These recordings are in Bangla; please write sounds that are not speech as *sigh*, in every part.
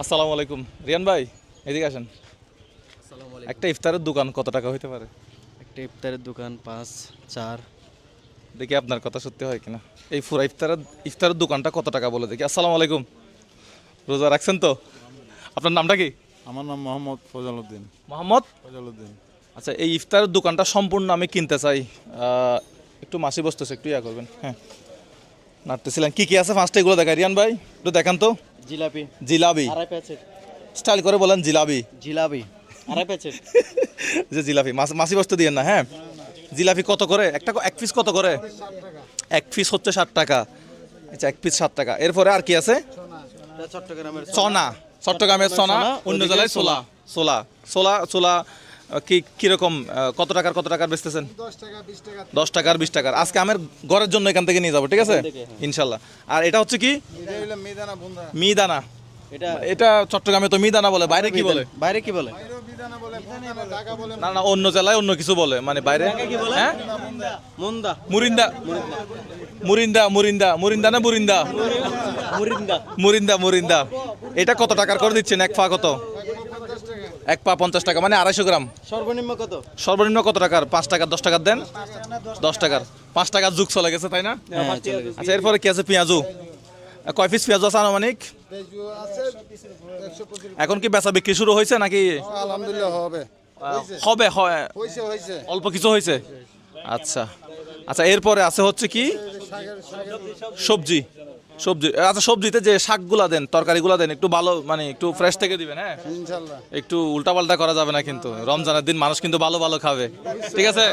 আসসালামু আলাইকুম। রিয়ান ভাই এদিকে আসেন। একটা ইফতারের দোকান কত টাকা হইতে পারে? একটা ইফতারের দোকান পাঁচ চার। দেখি আপনার কথা সত্যি হয় কিনা। এই ফুরা ইফতারের ইফতারের দোকানটা কত টাকা বলে দেখি। আসসালামু আলাইকুম। রোজা রাখছেন তো? আপনার নামটা কি? আমার নাম মোহাম্মদ ফজল উদ্দিন। মোহাম্মদ? ফজল উদ্দিন। আচ্ছা এই ইফতারের দোকানটা সম্পূর্ণ আমি কিনতে চাই। একটু মাসি বসতেছে একটু ইয়া করবেন। হ্যাঁ। নাড়তেছিলেন কী কী আছে ফার্স্টে এগুলো দেখা রিয়ান ভাই একটু দেখান তো। জিলাপি। জিলাবি আড়াই প্যাচেট স্টাইল করে বলেন জিলাবি জিলাপি। আড়াই প্যাচেট *laughs* যে জিলাপি। মাছ মাসি বসতে দিয়েন না হ্যাঁ? জিলাপি কত করে? একটা এক পিস কত করে? এক পিস হচ্ছে ষাট টাকা। আচ্ছা এক পিস ষাট টাকা। এরপরে আর কি আছে? চট্টগ্রামের চনা। চট্টগ্রামের চনা অন্য জেলায় সোলা সোলা সোলা সোলা কি কীরকম কত টাকার কত টাকার বেচতেছেন? দশ টাকার বিশ টাকার। আজকে আমার ঘরের জন্য এখান থেকে নিয়ে যাব ঠিক আছে? ইনশাল্লাহ। আর এটা হচ্ছে কি? মিদানা এটা এটা চট্টগ্রামে তো মিদানা বলে বাইরে কি বলে? বাইরে কি বলে? না না অন্য জেলায় অন্য কিছু বলে মানে বাইরে। হ্যাঁ? মুন্দা মুরিন্দা। মুরিন্দা। মুরিন্দা। মুরিন্দা। না মুরিন্দা? মুরিন্দা। মুরিন্দা মুরিন্দা। এটা কত টাকার করে দিচ্ছেন? এক পা কত? এক পা পঞ্চাশ টাকা মানে আড়াইশো গ্রাম। সর্বনিম্ন কত? সর্বনিম্ন কত টাকার? পাঁচ টাকার দশ টাকার দেন? দশ টাকার। পাঁচ টাকার যুগ চলে গেছে তাই না? হ্যাঁ। আচ্ছা এরপরে কি আছে? পেঁয়াজু। কয় পিস পেঁয়াজু আছে আনুমানিক? এখন কি বেচা বিক্রি শুরু হয়েছে নাকি? আলহামদুলিল্লাহ হবে। হবে হয়। অল্প কিছু হয়েছে? আচ্ছা। আচ্ছা এরপরে আছে হচ্ছে কি? সবজি। সবজি আচ্ছা সবজিতে যে শাকগুলা দেন তরকারিগুলা দেন একটু ভালো মানে একটু ফ্রেশ থেকে দিবেন হ্যাঁ? একটু উল্টাপাল্টা করা যাবে না কিন্তু রমজানের দিন মানুষ কিন্তু ভালো ভালো খাবে। ঠিক আছে?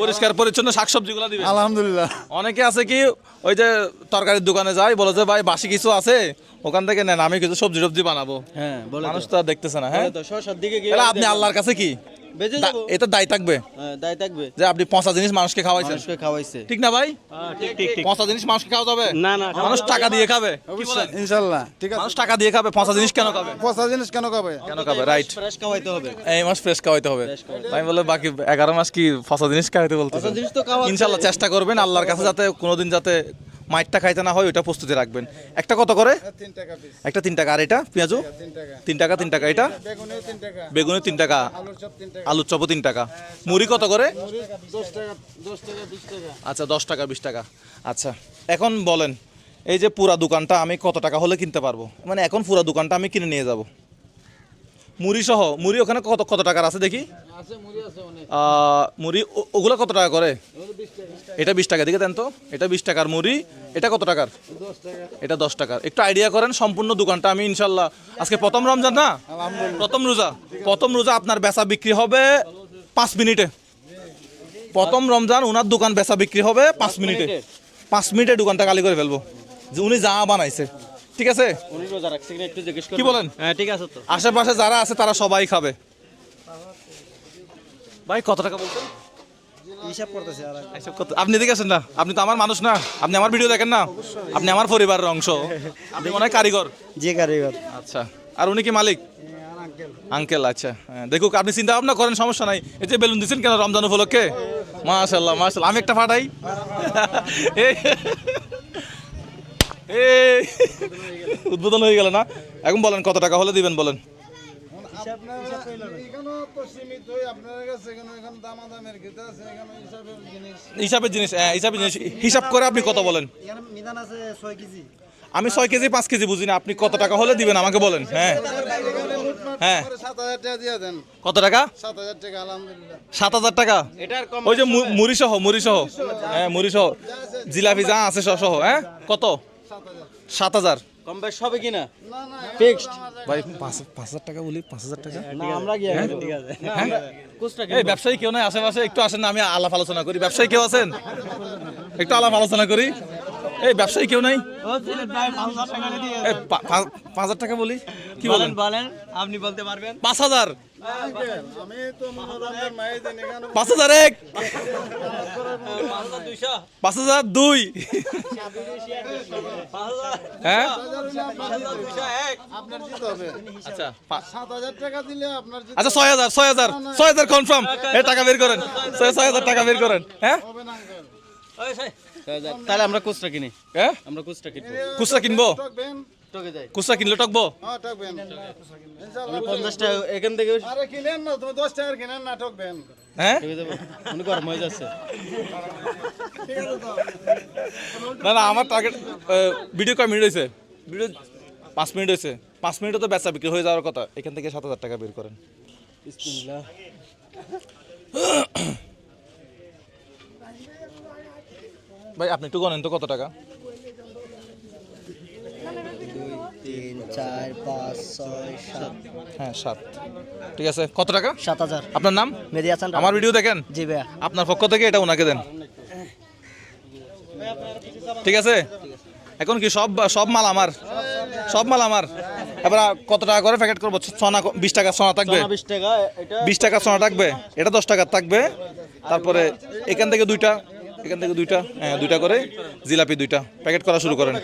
পরিষ্কার পরিচ্ছন্ন শাকসবজিগুলো দিবেন। আলহামদুলিল্লাহ। অনেকে আছে কি ওই যে তরকারির দোকানে যায় বলে যে ভাই বাসি কিছু আছে ওখান থেকে নেন আমি কিছু সবজি টবজি বানাবো। হ্যাঁ মানুষ তো। আর দেখতেছে না হ্যাঁ? তো শশার দিকে গিয়ে তাহলে আপনি আল্লাহর কাছে কি? বেঁচে এটা দায় থাকবে। হ্যাঁ, দায় থাকবে। যে আপনি পচা জিনিস মানুষকে খাওয়াইছেন। মানুষকে খাওয়াইছে। ঠিক না ভাই? ঠিক ঠিক ঠিক। পচা জিনিস মানুষকে খাওয়া যাবে না না মানুষ টাকা দিয়ে খাবে। ঠিক আছে। মানুষ টাকা দিয়ে খাবে পচা জিনিস কেন খাবে? পচা জিনিস কেন খাবে? কেন খাবে রাইট ফ্রেশ খাওয়াইতে হবে। এই মাস ফ্রেশ খাওয়াইতে হবে। আমি বলে বাকি এগারো মাস কি পচা জিনিস খাওয়াইতে বলতে পচা জিনিস তো চেষ্টা করবেন আল্লাহর কাছে যাতে কোনোদিন যাতে মাইটটা খাইতে না হয় ওইটা প্রস্তুতি রাখবেন। একটা কত করে? টাকা একটা তিন টাকা। আর এটা? পেঁয়াজু? তিন টাকা। তিন টাকা এটা? বেগুনিও তিন টাকা। বেগুনি তিন টাকা। আলুর চপ তিন টাকা। চপও তিন টাকা। মুড়ি কত করে? আচ্ছা দশ টাকা বিশ টাকা। আচ্ছা এখন বলেন এই যে পুরা দোকানটা আমি কত টাকা হলে কিনতে পারব? মানে এখন পুরা দোকানটা আমি কিনে নিয়ে যাব। মুড়ি সহ মুড়ি ওখানে কত কত টাকার আছে দেখি? মুড়ি ওগুলো কত টাকা করে? এটা বিশ টাকা দিকে দেন তো। এটা বিশ টাকার মুড়ি এটা কত টাকার? এটা দশ টাকার। একটু আইডিয়া করেন সম্পূর্ণ দোকানটা আমি ইনশাল্লাহ। আজকে প্রথম রমজান না? প্রথম রোজা। প্রথম রোজা আপনার বেচা বিক্রি হবে পাঁচ মিনিটে। প্রথম রমজান ওনার দোকান বেচা বিক্রি হবে পাঁচ মিনিটে। পাঁচ মিনিটে দোকানটা খালি করে ফেলব। যে উনি যা বানাইছে। ঠিক আছে? কি বলেন? হ্যাঁ ঠিক আছে তো। আশেপাশে যারা আছে তারা সবাই খাবে। ভাই কত টাকা বলছেন? হিসাব করতেছে আর এইসব কত- আপনি এদিকে আসেন না। আপনি তো আমার মানুষ না। আপনি আমার ভিডিও দেখেন না। আপনি আমার পরিবারের অংশ। আপনি মনে হয় কারিগর। যে কারিগর। আচ্ছা। আর উনি কি মালিক? আঙ্কেল আচ্ছা। হ্যাঁ, দেখুক আপনি চিন্তা ভাবনা করেন সমস্যা নাই। এই যে বেলুন দিচ্ছেন কেন রমজান উপলক্ষে? মাশাল্লাহ মাশাল্লাহ আমি একটা ফাটাই। *laughs* উদ্বোধন হয়ে গেল না? এখন বলেন কত টাকা হলে দিবেন বলেন? হিসাবের জিনিস। হিসাবের জিনিস হ্যাঁ হিসাবের জিনিস। হিসাব করে আপনি কত বলেন? এখানে মিদান আছে ছয় কেজি। আমি ছয় কেজি পাঁচ কেজি বুঝি না আপনি কত টাকা হলে দিবেন আমাকে বলেন হ্যাঁ। হ্যাঁ। সাত হাজার টাকা দিয়ে দেন। কত টাকা? সাত হাজার টাকা সাত হাজার টাকা? এটার ওই যে মু- মুড়ি সহ মুড়ি সহ হ্যাঁ মুড়ি সহ জিলাপি যা আছে সহ সহ হ্যাঁ? কত? সাত হাজার। কম বেশ হবে কিনা না? না ফিক্সড ভাই পাঁচ পাঁচ হাজার টাকা বলি পাঁচ হাজার টাকা? না আমরা গিয়ে ঠিক আছে। এই ব্যবসায়ী কেউ নাই আশেপাশে একটু আসেন না আমি আলাপ আলোচনা করি। ব্যবসায়ী কেউ আছেন? একটু আলাপ আলোচনা করি। এই ব্যবসায়ী কেউ নাই? পাঁচ হাজার টাকা বলি? কি বলেন? বলেন আপনি বলতে পারবেন। পাঁচ হাজার? আমি তো মনোরঞ্জন মাই দিন এখানে পাঁচ হাজার এক। পাঁচ হাজার দুই। হ্যাঁ? আপনার জিত হবে। আচ্ছা। পা- সাত হাজার টাকা দিলে আপনার জিত আচ্ছা ছয় হাজার ছয় হাজার ছয় হাজার কনফার্ম এ টাকা বের করেন। ছয় ছয় হাজার টাকা বের করেন। হ্যাঁ? হবে না আঙ্কেল। তাহলে আমরা কুচটা কিনি। হ্যাঁ? আমরা কুচটা কিনবো। খুচরা কিনবো? টকে কিনলে টকবো হ্যাঁ পঞ্চাশ টাকা এখান থেকে আরে কিনেন না তুমি দশ টাকার কিনেন না ঠকবেন হ্যাঁ? গরম হয়ে যাচ্ছে না না আমার টার্গেট ভিডিও কয় মিনিট হয়েছে ভিডিও পাঁচ মিনিট হয়েছে পাঁচ মিনিটে তো বেচা বিক্রি হয়ে যাওয়ার কথা। এখান থেকে সাত হাজার টাকা বের করেন। ভাই আপনি একটু গণেন তো কত টাকা? তিন চার পাঁচ ছয় সাত। হ্যাঁ সাত। ঠিক আছে কত টাকা? সাত হাজার। আপনার নাম? মেদি হাসান আমার ভিডিও দেখেন? জি ভাইয়া। আপনার পক্ষ থেকে এটা ওনাকে দেন। ঠিক আছে? এখন কি সব সব মাল আমার? সব মাল আমার? এবার কত টাকা করে প্যাকেট করব? সোনা বিশ টাকা সোনা থাকবে? বিশ টাকা বিশ টাকা সোনা থাকবে? এটা দশ টাকার থাকবে। তারপরে এখান থেকে দুইটা এখান থেকে দুইটা হ্যাঁ দুইটা করে জিলাপি দুইটা প্যাকেট করা শুরু করেন।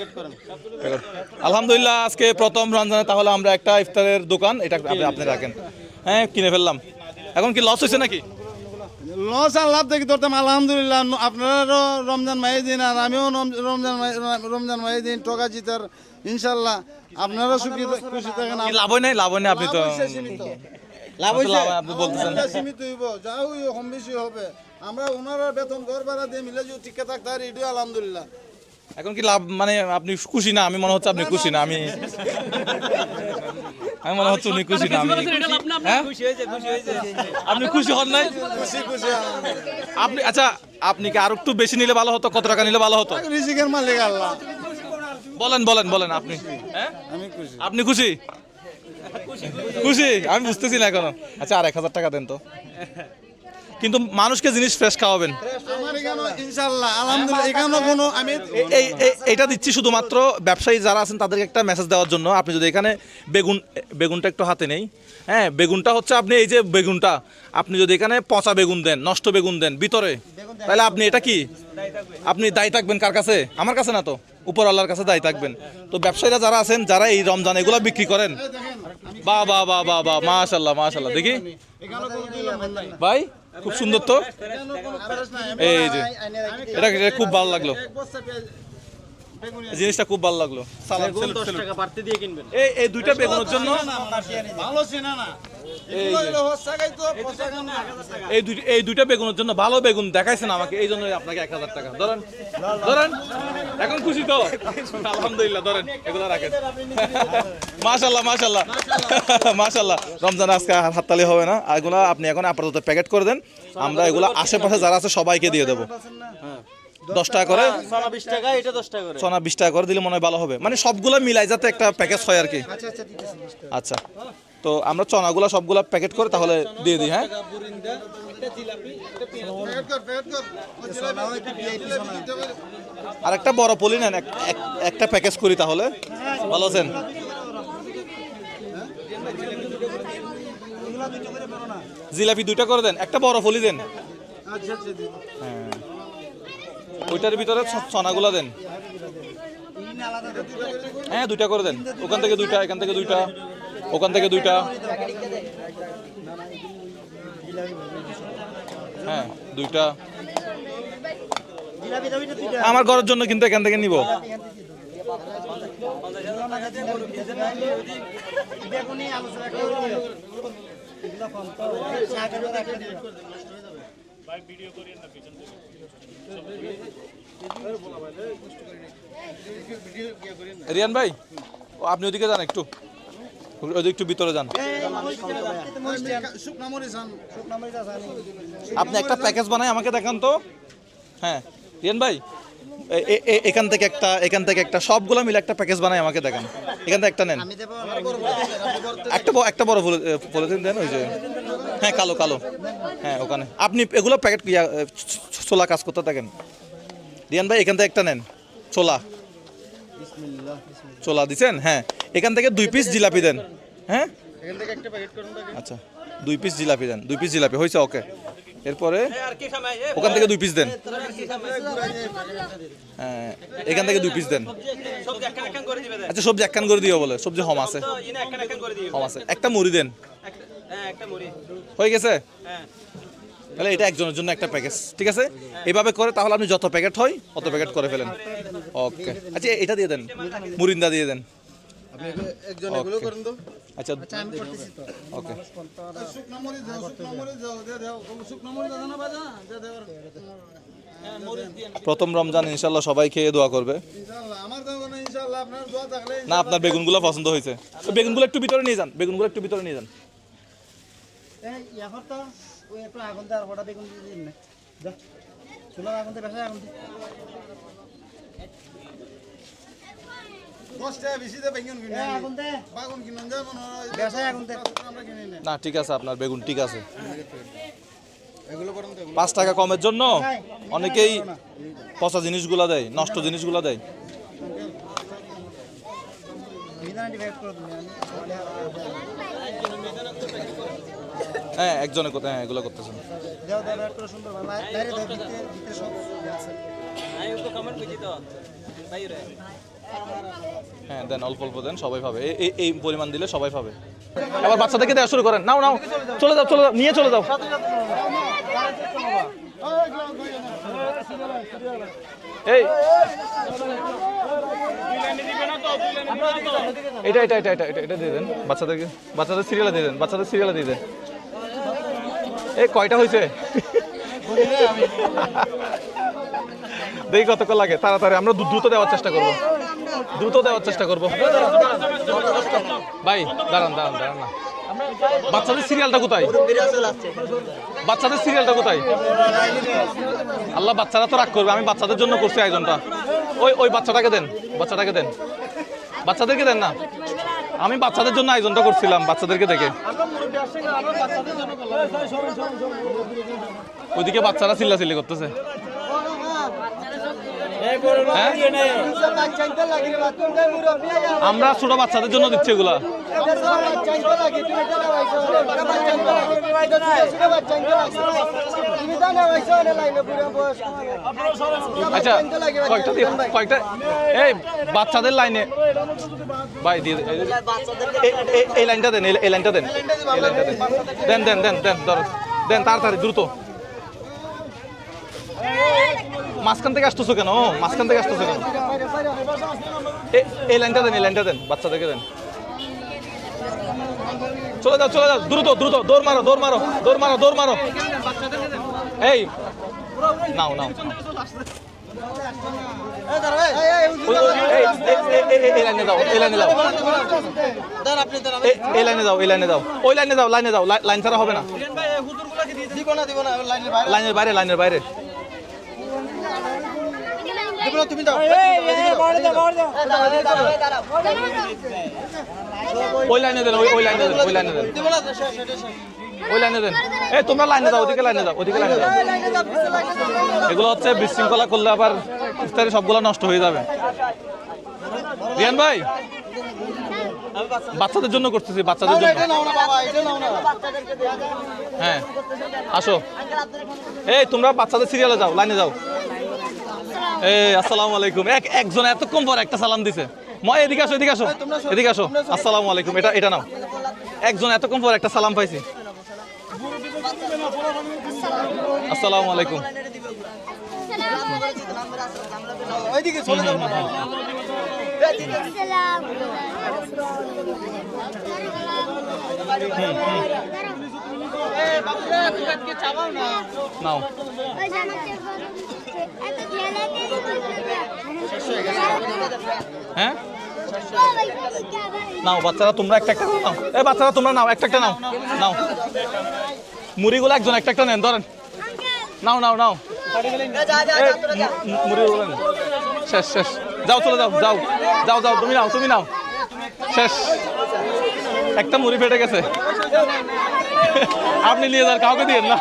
আলহামদুলিল্লাহ আজকে প্রথম রমজানে তাহলে আমরা একটা ইফতারের দোকান এটা আপনি রাখেন। হ্যাঁ কিনে ফেললাম। এখন কি লস হয়েছে নাকি? লস আর লাভ দেখি ধরতাম আলহামদুলিল্লাহ আপনারও রমজান মাই দিন আর আমিও রম- রমজান রমজান মাই দিন টকা জিতার ইনশাল্লাহ আপনারা সুখী খুশি থাকেন। লাভ হয় নাই? লাভ হয় নাই আপনি তো? লাভ। লাভ আপনি বলতেছেন। সীমিত হইব যা হই কম বেশি হবে। আমরা ওনারা বেতন ঘর ভাড়া দিয়ে মিলে যদি ঠিক থাকতে আর এটাই আলহামদুলিল্লাহ। এখন কি লাভ মানে আপনি খুশি না? আমি মনে হচ্ছে আপনি খুশি না আমি আমি মনে হচ্ছে উনি খুশি না আমি হ্যাঁ? আপনি খুশি হন নাই? খুশি খুশি আপনি আচ্ছা আপনি কি আরও একটু বেশি নিলে ভালো হতো? কত টাকা নিলে ভালো হতো? রিজিকের মালিক আল্লাহ। বলেন বলেন বলেন আপনি। হ্যাঁ? আমি খুশি। আপনি খুশি? খুশি আমি বুঝতেছি না এখনও। আচ্ছা আর এক হাজার টাকা দেন তো। কিন্তু মানুষকে জিনিস ফ্রেশ খাওয়াবেন। এটা দিচ্ছি শুধুমাত্র ব্যবসায়ী যারা আছেন তাদেরকে একটা মেসেজ দেওয়ার জন্য। আপনি যদি এখানে বেগুন বেগুনটা একটু হাতে নেই হ্যাঁ বেগুনটা হচ্ছে আপনি এই যে বেগুনটা আপনি যদি এখানে পচা বেগুন দেন নষ্ট বেগুন দেন ভিতরে তাহলে আপনি এটা কি? আপনি দায়ী থাকবেন কার কাছে? আমার কাছে না তো উপর আল্লাহর কাছে দায়ী থাকবেন। তো ব্যবসায়ীরা যারা আছেন যারা এই রমজান এগুলো বিক্রি করেন বা বা বাহ বাহ বাহ মাশাল্লাহ মাশাল্লাহ দেখি। ভাই? খুব সুন্দর তো? এই যে এটা এটা খুব ভালো লাগল এক বস্তা পেঁয়াজ বেগুনি জিনিসটা খুব ভালো লাগল। এই এই দুইটা বেগুনের জন্য। ভালো চেনা না। এই দুইটা বেগুনের জন্য ভালো বেগুন দেখাইছেন আমাকে এই জন্য আপনাকে এক হাজার টাকা। ধরেন ধরেন এখন খুশি তো? আলহামদুলিল্লাহ ধরেন এগুলো রাখেন। মাশাল্লাহ মাশাল্লাহ মাশাল্লাহ রমজান আজকে হাততালি হবে না। এগুলো আপনি এখন আপাতত প্যাকেট করে দেন। আমরা এগুলো আশেপাশে যারা আছে সবাইকে দিয়ে দেবো। দশ টাকা করে? চনা বিশ টাকা করে। সোনা বিশ টাকা করে দিলে মনে হয় ভালো হবে। মানে সবগুলো মিলাই যাতে একটা প্যাকেজ হয় আর কি। আচ্ছা তো আমরা চনাগুলো সবগুলো প্যাকেট করে তাহলে দিয়ে দিই হ্যাঁ? আর একটা বড় পলি নেন এক- এক- একটা প্যাকেজ করি তাহলে। ভালো আছেন? জিলাপি দুইটা করে দেন একটা বড় পলি দেন। আচ্ছা আচ্ছা হ্যাঁ। ওইটার ভিতরে ছনাগুলা দেন। হ্যাঁ দুইটা করে দেন। ওখান থেকে দুইটা, এখান থেকে দুইটা, ওখান থেকে দুইটা। হ্যাঁ দুইটা। আমার ঘরের জন্য কিন্তু এখান থেকে নিব। রিয়ান ভাই ও আপনি ওদিকে যান একটু। ওদিকে একটু ভিতরে যান। আপনি একটা প্যাকেজ বানাই আমাকে দেখান তো। হ্যাঁ রিয়ান ভাই এ- এ- এ- এখান থেকে একটা এখান থেকে একটা সবগুলো মিলে একটা প্যাকেজ বানাই আমাকে দেখান। এখান থেকে একটা নেন। একটা একটা বড় পলিথিন দেন ওই যে। হ্যাঁ কালো কালো। হ্যাঁ ওখানে। আপনি এগুলো প্যাকেট ছোলা কাজ করতে থাকেন? রিয়ান ভাই এখান থেকে একটা নেন। ছোলা। ছোলা দিছেন হ্যাঁ। এখান থেকে দুই পিস জিলাপি দেন। হ্যাঁ? আচ্ছা। দুই পিস জিলাপি দেন। দুই পিস জিলাপি। হয়েছে ওকে। এরপরে ওখান থেকে দুই পিস দেন। হ্যাঁ এখান থেকে দুই পিস দেন। আচ্ছা সবজি একখান করে দিও বলে। সবজি হম আছে। হম আছে। একটা মুড়ি দেন। হ্যাঁ হয়ে গেছে? হ্যাঁ। তাহলে এটা একজনের জন্য একটা প্যাকেজ ঠিক আছে? এভাবে করে তাহলে আপনি যত প্যাকেট হয় অত প্যাকেট করে ফেলেন। ওকে আচ্ছা এটা দিয়ে দেন মুরিন্দা দিয়ে দেন। একজন এগুলো করেন তো। আচ্ছা। ওকে দাও প্রথম রমজান ইনশাল্লাহ সবাই খেয়ে দোয়া করবে। ইনশাআল্লাহ আমার তো কোনো ইনশাআল্লাহ আপনার দোয়া থাকলে না আপনার বেগুনগুলো পছন্দ হয়েছে। তো বেগুনগুলো একটু ভিতরে নিয়ে যান বেগুনগুলো একটু ভিতরে নিয়ে যান। এখন তো ওই একটু আগুন দেওয়ার ফটা বেগুন দিয়ে দিন না যা চুলার আগুন দিয়ে আগুন ঠিক আছে আপনার বেগুন ঠিক আছে। এগুলো পাঁচ টাকা কমের জন্য? অনেকেই পচা জিনিসগুলা দেয় নষ্ট জিনিসগুলা দেয় বিধান ডিভাইড করে দিন আমি হ্যাঁ একজনে কোথায় হ্যাঁ এগুলো করতেছেন। হ্যাঁ দেন অল্প অল্প দেন সবাই পাবে এই- এই এই পরিমাণ দিলে সবাই পাবে আবার বাচ্চাদেরকে দেওয়া শুরু করেন। নাও নাও চলে যাও চলে যাও নিয়ে চলে যাও। এই। এটা এটা এটা এটা এটা এটা দিয়ে দেন। বাচ্চাদেরকে বাচ্চাদের সিরিয়ালে দিয়ে দেন বাচ্চাদের সিরিয়ালে দিয়ে দেন। এই কয়টা হয়েছে? দেখি কতক্ষণ লাগে, তাড়াতাড়ি। আমরা দ্রুত দেওয়ার চেষ্টা করব। দ্রুত দেওয়ার চেষ্টা করব। ভাই, দাঁড়ান দাঁড়ান দাঁড়ান না। বাচ্চাদের সিরিয়ালটা কোথায়? বাচ্চাদের সিরিয়ালটা কোথায়? আল্লাহ, বাচ্চারা তো রাগ করবে। আমি বাচ্চাদের জন্য করছি আয়োজনটা। ওই ওই বাচ্চাটাকে দেন বাচ্চাটাকে দেন। বাচ্চাদেরকে দেন না? আমি বাচ্চাদের জন্য আয়োজনটা করছিলাম, বাচ্চাদেরকে দেখে। ওইদিকে বাচ্চারা চিল্লাচিল্লি করতেছে হ্যাঁ? আমরা ছোট বাচ্চাদের জন্য দিচ্ছি এগুলা। আচ্ছা কয়েকটা দিয়ে কয়েকটা এই বাচ্চাদের লাইনে। ভাই দিয়ে এই- লাইনটা দেন এই- এই লাইনটা দেন এই লাইনটা দেন। দেন দেন দেন দেন দেন তাড়াতাড়ি দ্রুত। মাঝখান থেকে আসতেছো কেন? মাঝখান থেকে আসতেছো কেন? এই লাইনটা দেন এই লাইনটা দেন বাচ্চাদেরকে দেন। চলে যাও চলে যাও দ্রুত দ্রুত দৌড় মারো দৌড় মারো দৌড় মারো দৌড় মারো। এই নাও নাও। এই- লাইনে যাও এই লাইনে যাও। লাইনে লাইনে যাও। ওই লাইনে যাও লাইনে যাও লাইন ছাড়া হবে না। লাইনের বাইরে লাইনের বাইরে লাইনের বাইরে দিব না তুমি দাও। ওই লাইনে দেন ওই ওই লাইনে দেন ওই লাইনে দেন। দিব না শেষ শেষ শেষ ওই লাইনে দেন। এই তোমরা লাইনে যাও ওদিকে লাইনে যাও ওদিকে লাইনে যাও এগুলো হচ্ছে বিশৃঙ্খলা করলে আবার ইফতারি সবগুলো নষ্ট হয়ে যাবে। রিয়ান ভাই বাচ্চাদের জন্য করতেছি বাচ্চাদের জন্য। হ্যাঁ আসো। এই তোমরা বাচ্চাদের সিরিয়ালে যাও লাইনে যাও। এই আসসালামু আলাইকুম। এক একজন এতক্ষণ পর একটা সালাম দিছে। মই এদিকে আসো এদিকে আসো এদিকে আসো। আসসালামু আলাইকুম এটা এটা নাও। একজন এতক্ষণ পর একটা সালাম পাইছি। আসসালামু আলাইকুম। ওইদিকে চলে যাও নাও। হ্যাঁ? নাও বাচ্চারা তোমরা একটা একটা নাও। এই বাচ্চারা তোমরা নাও একটা একটা নাও নাও। মুড়িগুলো একজন একটা একটা নেন ধরেন। নাও নাও নাও। মুড়িগুলো শেষ শেষ। যাও চলে যাও যাও। যাও যাও তুমি নাও তুমি নাও। শেষ। একটা মুড়ি ফেটে গেছে। আপনি নিয়ে যান কাউকে দিয়েন না।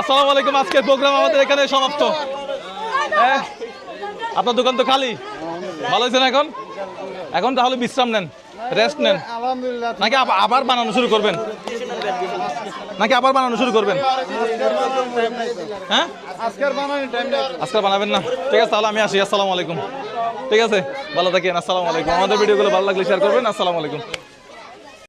আসসালামু আলাইকুম আজকের প্রোগ্রাম আমাদের এখানে সমাপ্ত। আপনার দোকান তো খালি? ভালো হয়েছে না এখন? এখন তাহলে বিশ্রাম নেন রেস্ট নেন। নাকি আবার- বানানো শুরু করবেন? নাকি আবার বানানো শুরু করবেন? হ্যাঁ? আজকের আজকে বানাবেন না। ঠিক আছে তাহলে আমি আসি। আসসালামু আলাইকুম। ঠিক আছে ভালো থাকেন। আসসালামু আলাইকুম। আমাদের ভিডিওগুলো ভালো লাগলে শেয়ার করবেন। আসসালামু আলাইকুম।